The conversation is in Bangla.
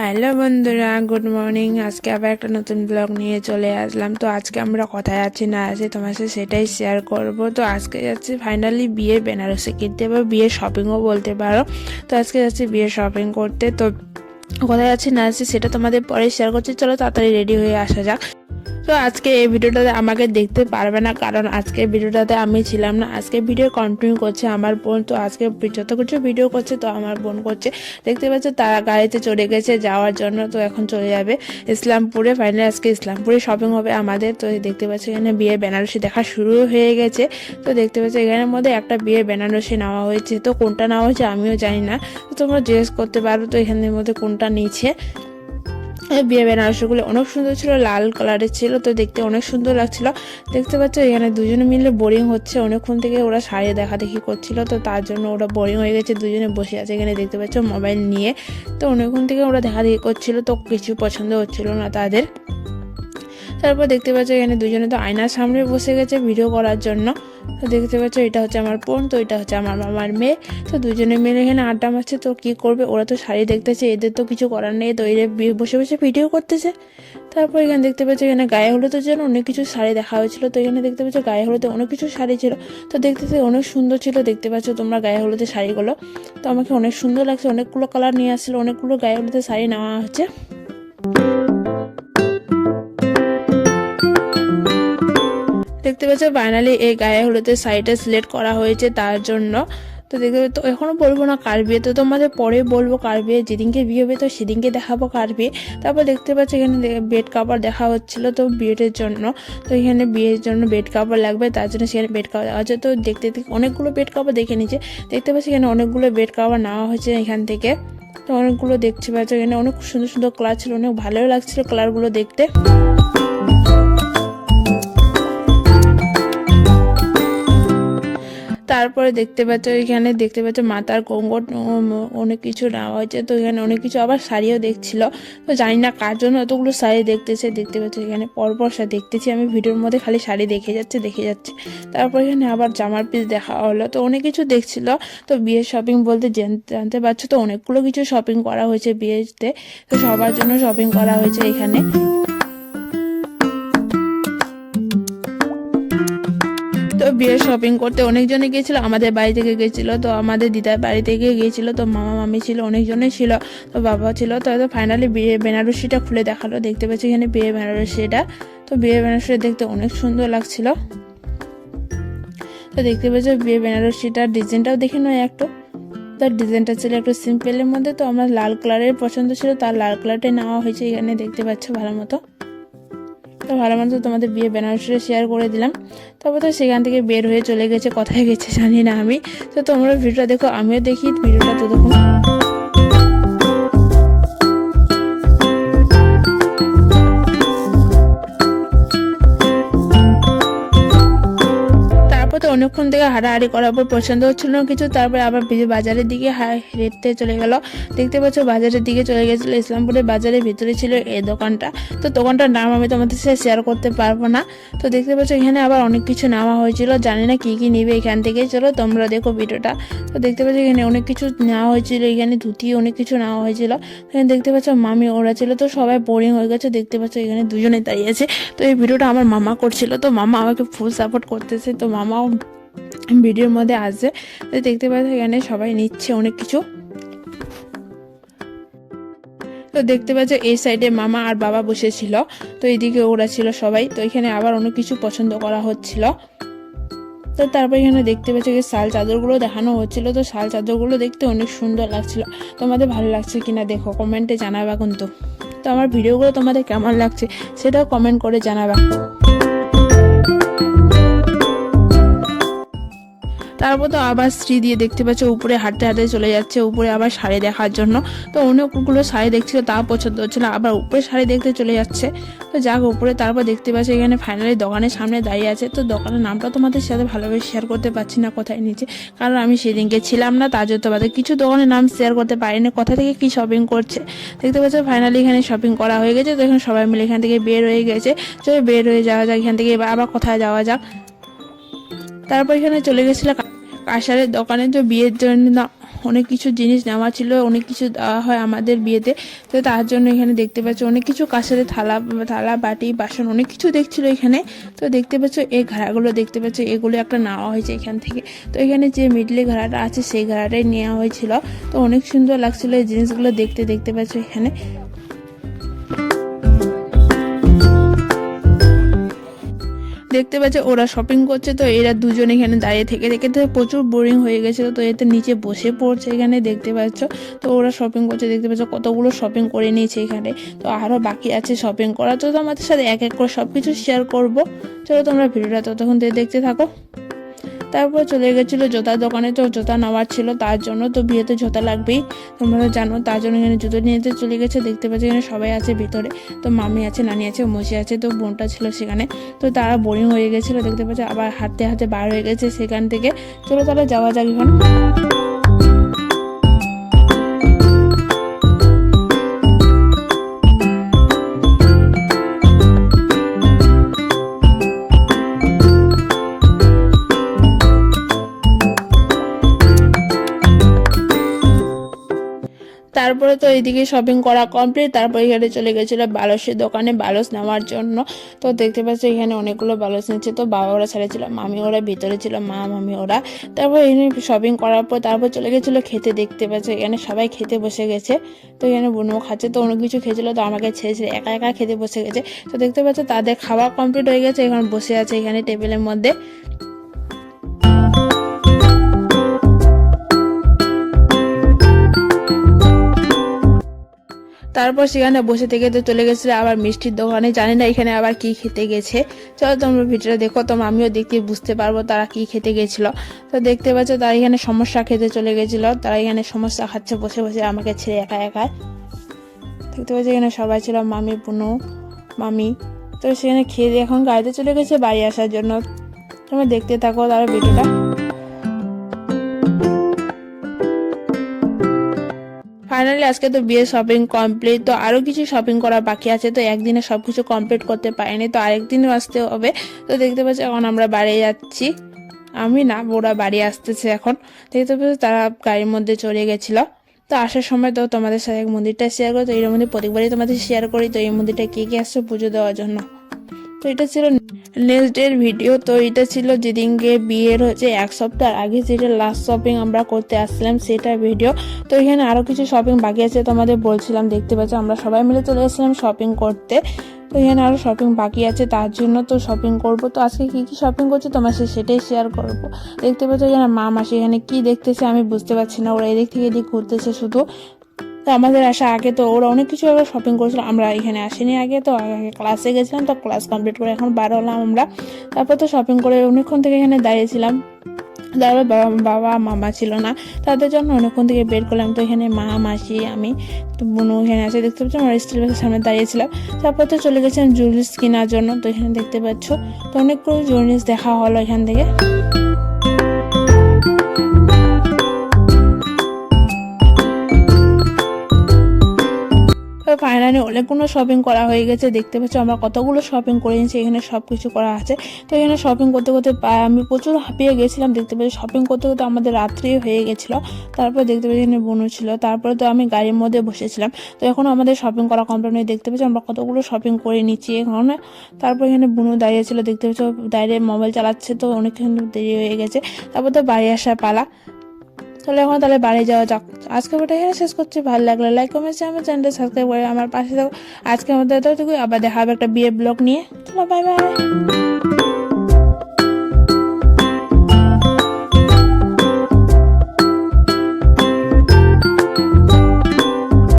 হ্যালো বন্ধুরা, গুড মর্নিং। আজকে আবার একটা নতুন ব্লগ নিয়ে চলে আসলাম। তো আজকে আমরা কোথায় আছি না আছি তোমার সাথে সেটাই শেয়ার করব। তো আজকে যাচ্ছি ফাইনালি বিয়ের বেনারসি। কিনতে বা বিয়ের শপিংও বলতে পারো। তো আজকে যাচ্ছি বিয়ের শপিং করতে। তো কোথায় আছি না আছি সেটা তোমাদের পরে শেয়ার করছি। চলো তাড়াতাড়ি রেডি হয়ে আসা যাক। তো আজকে এই ভিডিওটাতে আমাকে দেখতে পারবে না, কারণ আজকে ভিডিওটাতে আমি ছিলাম না। আজকে ভিডিও কন্টিনিউ করছে আমার বোন, তো আজকে যত কিছু ভিডিও করছে, তো আমার বোন করছে। দেখতে পাচ্ছে, তারা গাড়িতে চলে গেছে যাওয়ার জন্য, তো এখন চলে যাবে ইসলামপুরে। ফাইনালি আজকে ইসলামপুরে শপিং হবে আমাদের। তো দেখতে পাচ্ছি, এখানে বিয়ে বেনারসি দেখা শুরু হয়ে গেছে। তো দেখতে পাচ্ছি, এখানের মধ্যে একটা বিয়ে বেনারসি নেওয়া হয়েছে। তো কোনটা নেওয়া হয়েছে, আমিও জানি না। তো তোমরা জিজ্ঞেস করতে পারো, তো এখানের মধ্যে কোনটা নিচ্ছে। বিয়ে বেনারসিগুলো অনেক সুন্দর ছিল, লাল কালারের ছিল, তো দেখতে অনেক সুন্দর লাগছিল। দেখতে পাচ্ছ, এখানে দুজনে মিলে বোরিং হচ্ছে। অনেকক্ষণ থেকে ওরা শাড়ি দেখা দেখি করছিল, তো তার জন্য ওরা বোরিং হয়ে গেছে। দুজনে বসে আছে এখানে, দেখতে পাচ্ছ মোবাইল নিয়ে। তো অনেকক্ষণ থেকে ওরা দেখা দেখি করছিল, তো কিছু পছন্দ হচ্ছিল না তাদের। তারপর দেখতে পাচ্ছ এখানে দুজনে তো আয়নার সামনে বসে গেছে ভিডিও করার জন্য। তো দেখতে পাচ্ছ এটা হচ্ছে আমার বোন, তো এটা হচ্ছে আমার মামার মেয়ে। তো দুজনে মিলে এখানে আড্ডা মারছে, তো কি করবে? ওরা তো শাড়ি দেখতেছে, এদের তো কিছু করার নেই, তো এরা বসে বসে ভিডিও করতেছে। তারপর এখানে দেখতে পাচ্ছ এখানে গায়ে হলুদের জন্য অনেক কিছু শাড়ি দেখা হয়েছিল। তো এখানে দেখতে পাচ্ছ গায়ে হলুদে অনেক কিছু শাড়ি ছিল। তো দেখতে অনেক সুন্দর ছিল, দেখতে পাচ্ছ তোমরা গায়ে হলুদের শাড়িগুলো। তো আমাকে অনেক সুন্দর লাগছে, অনেকগুলো কালার নিয়ে আসছিল, অনেকগুলো গায়ে হলুদের শাড়ি নেওয়া হচ্ছে। দেখতে পাচ্ছ ফাইনালি এই গায়ে হলুদের শাড়িটা সিলেক্ট করা হয়েছে তার জন্য। তো দেখতে তো এখনও বলব না কার বিয়ে, তো তোমাদের পরে বলব কার বিয়ে, যেদিনকে বিয়ে হবে তো সেদিনকে দেখাবো কার বিয়ে। তারপর দেখতে পাচ্ছি, এখানে বেড কাভার দেখা হচ্ছিল তো বিয়ের জন্য। তো এখানে বিয়ের জন্য বেড কাভার লাগবে, তার জন্য সেখানে বেড কাভার দেওয়া হচ্ছে। তো দেখতে দেখতে অনেকগুলো বেড কাভার দেখে নিচ্ছে দেখতে পাচ্ছি, এখানে অনেকগুলো বেড কাভার নেওয়া হয়েছে এখান থেকে। তো অনেকগুলো দেখতে পাচ্ছ, এখানে অনেক সুন্দর সুন্দর কালার ছিল, অনেক ভালোই লাগছিল কালারগুলো দেখতে। তারপরে দেখতে পাচ্ছ এখানে, দেখতে পাচ্ছ মাথার কোঙ্গট অনেক কিছু নেওয়া হয়েছে। তো এখানে অনেক কিছু আবার শাড়িও দেখছিল। তো জানি না কার জন্য অতগুলো শাড়ি দেখতেছে। দেখতে পাচ্ছ এখানে পরপর শাড়ি দেখতেছি। আমি ভিডিওর মধ্যে খালি শাড়ি দেখে যাচ্ছে দেখে যাচ্ছে। তারপর এখানে আবার জামার পিস দেখা হলো। তো অনেক কিছু দেখছিল। তো বিয়ের শপিং বলতে জান- জানতে পারছ তো, অনেকগুলো কিছু শপিং করা হয়েছে বিয়েতে। তো সবার জন্য শপিং করা হয়েছে এখানে। তো বিয়ের শপিং করতে অনেকজনে গিয়েছিল, আমাদের বাড়ি থেকে গিয়েছিল, তো আমাদের দিদার বাড়ি থেকে গিয়েছিল, তো মামা, মামি ছিল, অনেকজনে ছিল, তো বাবা ছিল, তো হয়তো ফাইনালি বিয়ে, বেনারসিটা খুলে দেখাল, দেখতে পাচ্ছি এখানে বিয়ে বেনারসিটা, তো বিয়ে বেনারসিটা দেখতে অনেক সুন্দর লাগছিল। তো দেখতে পাচ্ছ বিয়ে বেনারসিটার ডিজাইনটাও দেখে নয় একটু। তার ডিজাইনটা ছিল একটু সিম্পলের মধ্যে, তো আমার লাল কালারের পছন্দ ছিল, তার লাল কালারটাই নেওয়া হয়েছে এখানে, দেখতে পাচ্ছ ভালো মতো। তো ভালো মতো তোমাদের বিয়ে বেনারসিটা শেয়ার করে দিলাম। তবে তো সেখান থেকে বের হয়ে চলে গেছে, কোথায় গেছে জানি না আমি। তো তোমরা ভিডিওটা দেখো, আমিও দেখি, ভিডিওটা ততক্ষণ অনেকক্ষণ থেকে হাঁটাহাঁটি করার পর পছন্দ হচ্ছিল না কিছু, তারপরে আবার বিজে বাজারের দিকে হেঁটতে চলে গেল। দেখতে পাচ্ছ বাজারের দিকে চলে গেছিল, ইসলামপুরের বাজারের ভিতরে ছিল এই দোকানটা। তো দোকানটার নাম আমি তোমাদের সাথে শেয়ার করতে পারব না। তো দেখতে পাচ্ছ এখানে আবার অনেক কিছু নেওয়া হয়েছিল, জানি না কী কী নিবে এখান থেকে। চলো তোমরা দেখো ভিডিওটা। তো দেখতে পাচ্ছ এখানে অনেক কিছু নেওয়া হয়েছিল, এখানে ধুতি অনেক কিছু নেওয়া হয়েছিল। এখানে দেখতে পাচ্ছ মামি ওরা ছিল, তো সবাই বোরিং হয়ে গেছে। দেখতে পাচ্ছ এখানে দুজনে দাঁড়িয়ে আছে। তো এই ভিডিওটা আমার মামা করছিল, তো মামা আমাকে ফুল সাপোর্ট করতেছে। তো মামাও ভিডিওর মধ্যে আসছে তো দেখতে পাচ্ছ এখানে সবাই নিচ্ছে অনেক কিছু। তো দেখতে পাচ্ছ এই সাইডে মামা আর বাবা বসেছিল। তো এইদিকে ওরা ছিল সবাই। তো এখানে আবার অনেক কিছু পছন্দ করা হচ্ছিল। তো তারপর এখানে দেখতে পাচ্ছ যে শাল চাদরগুলো দেখানো হচ্ছিল। তো শাল চাদরগুলো দেখতে অনেক সুন্দর লাগছিল। তোমাদের ভালো লাগছে কিনা দেখো কমেন্টে জানাবা কিন্তু। তো আমার ভিডিওগুলো তোমাদের কেমন লাগছে সেটাও কমেন্ট করে জানাবা। তারপর তো আবার স্ত্রী দিয়ে দেখতে পাচ্ছ উপরে হাঁটতে হাঁটতে চলে যাচ্ছে, উপরে আবার শাড়ি দেখার জন্য। তো অনেকগুলো শাড়ি দেখছিল তা পছন্দ হচ্ছিল আবার উপরে শাড়ি দেখতে চলে যাচ্ছে। তো যাক, উপরে তারপর দেখতে পাচ্ছি এখানে ফাইনালি দোকানের সামনে দাঁড়িয়ে আছে। তো দোকানের নামটা তোমাদের সাথে ভালোভাবে শেয়ার করতে পারছি না কোথায় নিচে কারণ আমি সেদিনকে ছিলাম না, তার জন্য তোমাদের কিছু দোকানের নাম শেয়ার করতে পারিনি, কোথা থেকে কি শপিং করছে। দেখতে পাচ্ছ ফাইনালি এখানে শপিং করা হয়ে গেছে, তো এখন সবাই মিলে এখান থেকে বের হয়ে গেছে। চলো বের হয়ে যাওয়া যাক, এখান থেকে আবার কোথায় যাওয়া যাক। তারপর এখানে চলে গেছিল কাঁসারের দোকানে তো বিয়ের জন্য অনেক কিছু জিনিস নেওয়া ছিল, অনেক কিছু দেওয়া হয় আমাদের বিয়েতে। তো তার জন্য এখানে দেখতে পাচ্ছ, অনেক কিছু কাঁসারে থালা থালা, বাটি, বাসন, অনেক কিছু দেখছিল এখানে। তো দেখতে পাচ্ছ, এই ঘাড়াগুলো দেখতে পাচ্ছ, এগুলো একটা নেওয়া হয়েছে এখান থেকে। তো এখানে যে মিডলে ঘাড়াটা আছে, সেই ঘাড়াটাই নেওয়া হয়েছিল। তো অনেক সুন্দর লাগছিল এই জিনিসগুলো দেখতে দেখতে পাচ্ছ এখানে। দেখতে পাচ্ছে, ওরা শপিং করছে তো, এরা দুজন এখানে দাঁড়িয়ে থেকে থেকে তো প্রচুর বোরিং হয়ে গেছিল তো, এতে নিচে বসে পড়ছে এখানে দেখতে পাচ্ছ। তো ওরা শপিং করছে, দেখতে পাচ্ছ, কতগুলো শপিং করে নিয়েছে এখানে। তো আরও বাকি আছে শপিং করা। তো তোমাদের সাথে এক এক করে সব কিছু শেয়ার করব। চলো তোমরা ভিডিওটা ততক্ষণ দেখতে থাকো। তারপর চলে গেছিল জুতার দোকানে। তো জুতা নেওয়ার ছিল, তার জন্য তো বিয়েতে জুতা লাগবেই। তোমরা জানো, তার জন্য এখানে জুতো নিয়ে চলে গেছে। দেখতে পাচ্ছি এখানে সবাই আছে ভিতরে। তো মামি আছে, নানি আছে, মসি আছে, তো বোনটা ছিল সেখানে। তো তারা বোরিং হয়ে গেছিল, দেখতে পাচ্ছি, আবার হাতে হাতে বার হয়ে গেছে সেখান থেকে। চলো তারা যাওয়া যাক এখন। তারপরে তো এইদিকে শপিং করা কমপ্লিট তারপরে এখানে চলে গেছিল বালসের দোকানে, বালস নেওয়ার জন্য। তো দেখতে পাচ্ছি এখানে অনেকগুলো বালস নিচ্ছে। তো বাবা ওরা ছেড়েছিল মামি ওরা, ভিতরে ছিল মা, মামি ওরা। তারপর এখানে শপিং করার পর তারপর চলে গেছিল খেতে। দেখতে পাচ্ছি এখানে সবাই খেতে বসে গেছে। তো এখানে বুনো খাচ্ছে, তো অনেক কিছু খেয়েছিল, তো আমাকে ছেড়ে ছেড়ে একা একা খেতে বসে গেছে। তো দেখতে পাচ্ছ তাদের খাওয়া কমপ্লিট হয়ে গেছে, এখন বসে আছে এখানে টেবিলের মধ্যে। তারপর সেখানে বসে থেকে তো চলে গেছিল আবার মিষ্টির দোকানে, জানি না এখানে আবার কি খেতে গেছে। চলো তোমরা ভিডিওটা দেখো, তো আমিও দেখতে বুঝতে পারব তারা কি খেতে গেছিল। তো দেখতে পাচ্ছ তারা এখানে সমস্যা খেতে চলে গেছিল, তারা এখানে সমস্যা খাচ্ছে, বসে বসে আমাকে ছেড়ে একা একা। দেখতে পাচ্ছি এখানে সবাই ছিল, মামি পুনু মামি। তো সেখানে খেয়ে দিয়ে এখন গাড়িতে চলে গেছে বাড়ি আসার জন্য। তোমরা দেখতে থাকো তারা ভিডিওটা। ফাইনালি আজকে তো বিয়ে শপিং কমপ্লিট তো আরও কিছু শপিং করা বাকি আছে, তো একদিনে সব কিছু কমপ্লিট করতে পারিনি, তো আরেকদিনও আসতে হবে। তো দেখতে পাচ্ছি, এখন আমরা বাড়ি যাচ্ছি। আমি না ওরা বাড়ি আসতেছে এখন। দেখতে পাচ্ছি, তারা গাড়ির মধ্যে চলে গেছিল। তো আসার সময় তো তোমাদের সাথে এক মন্দিরটা শেয়ার করি, তো এই মন্দির প্রত্যেকবারই তোমাদের শেয়ার করি, তো এই মন্দিরটা কে কে আসছে পুজো দেওয়ার জন্য। তো এটা ছিল নেক্সট ডের ভিডিও তো এটা ছিল যেদিনকে বিয়ের হচ্ছে এক সপ্তাহ আগে যেটা লাস্ট শপিং আমরা করতে আসছিলাম সেটার ভিডিও। তো এখানে আরও কিছু শপিং বাকি আছে তোমাদের বলছিলাম, দেখতে পাচ্ছ আমরা সবাই মিলে চলে এসেছিলাম শপিং করতে। তো এখানে আরও শপিং বাকি আছে, তার জন্য তো শপিং করব। তো আজকে কি কি শপিং করছে তোমার সে সেটাই শেয়ার করব। দেখতে পাচ্ছ এখানে মা মাসি এখানে কী দেখতেছে আমি বুঝতে পারছি না, ওরা এদিক থেকে এদিক ঘুরতেছে শুধু। তো আমাদের আসা আগে তো ওরা অনেক কিছু শপিং করেছিল। আমরা এখানে আসিনি আগে, তো আগে ক্লাসে গেছিলাম, তো ক্লাস কমপ্লিট করে এখন বার হলাম আমরা। তারপর তো শপিং করে অনেকক্ষণ থেকে এখানে দাঁড়িয়েছিলাম। তারপর বাবা মামা ছিল না। তাদের জন্য অনেকক্ষণ থেকে বের করলাম। তো এখানে মা, মাসি, আমি, তো বোনও এখানে আছে, দেখতে পাচ্ছি আমরা স্টিল বাসের সামনে দাঁড়িয়েছিলাম। তারপর তো চলে গেছিলাম জুলিস কেনার জন্য। তো এখানে দেখতে পাচ্ছ, তো অনেকগুলো জুলিস দেখা হলো এখান থেকে। ফাইনালি অনেকগুলো শপিং করা হয়ে গেছে, দেখতে পাচ্ছ আমরা কতগুলো শপিং করে নিয়েছি, এখানে সব কিছু করা আছে। তো এখানে শপিং করতে করতে আমি প্রচুর হাঁপিয়ে গেছিলাম, দেখতে পাচ্ছি শপিং করতে করতে আমাদের রাত্রি হয়ে গেছিল। তারপর দেখতে পাচ্ছি এখানে বোনু ছিল, তারপরে তো আমি গাড়ির মধ্যে বসেছিলাম। তো এখন আমাদের শপিং করা কমপ্লিট হয়ে দেখতে পাচ্ছি আমরা কতগুলো শপিং করে নিচ্ছি এখন। তারপর এখানে বোনু দাঁড়িয়েছিল দেখতে পাচ্ছ দাঁড়িয়ে মোবাইল চালাচ্ছে তো অনেকক্ষণ দেরি হয়ে গেছে। তারপর তো বাড়ি আসার পালা। তাহলে এখন তাহলে বাড়ি যাওয়া যাক। আজকে ওটা এখানে শেষ করছি। ভালো লাগল লাইক কমেন্ট আমার চ্যানেলটা সাবস্ক্রাইব করে আমার পাশে থাকো। আজকে আমাদের এতটুকু আবার দেখা হবে একটা বিয়ে ব্লগ নিয়ে। চলো বাই বাই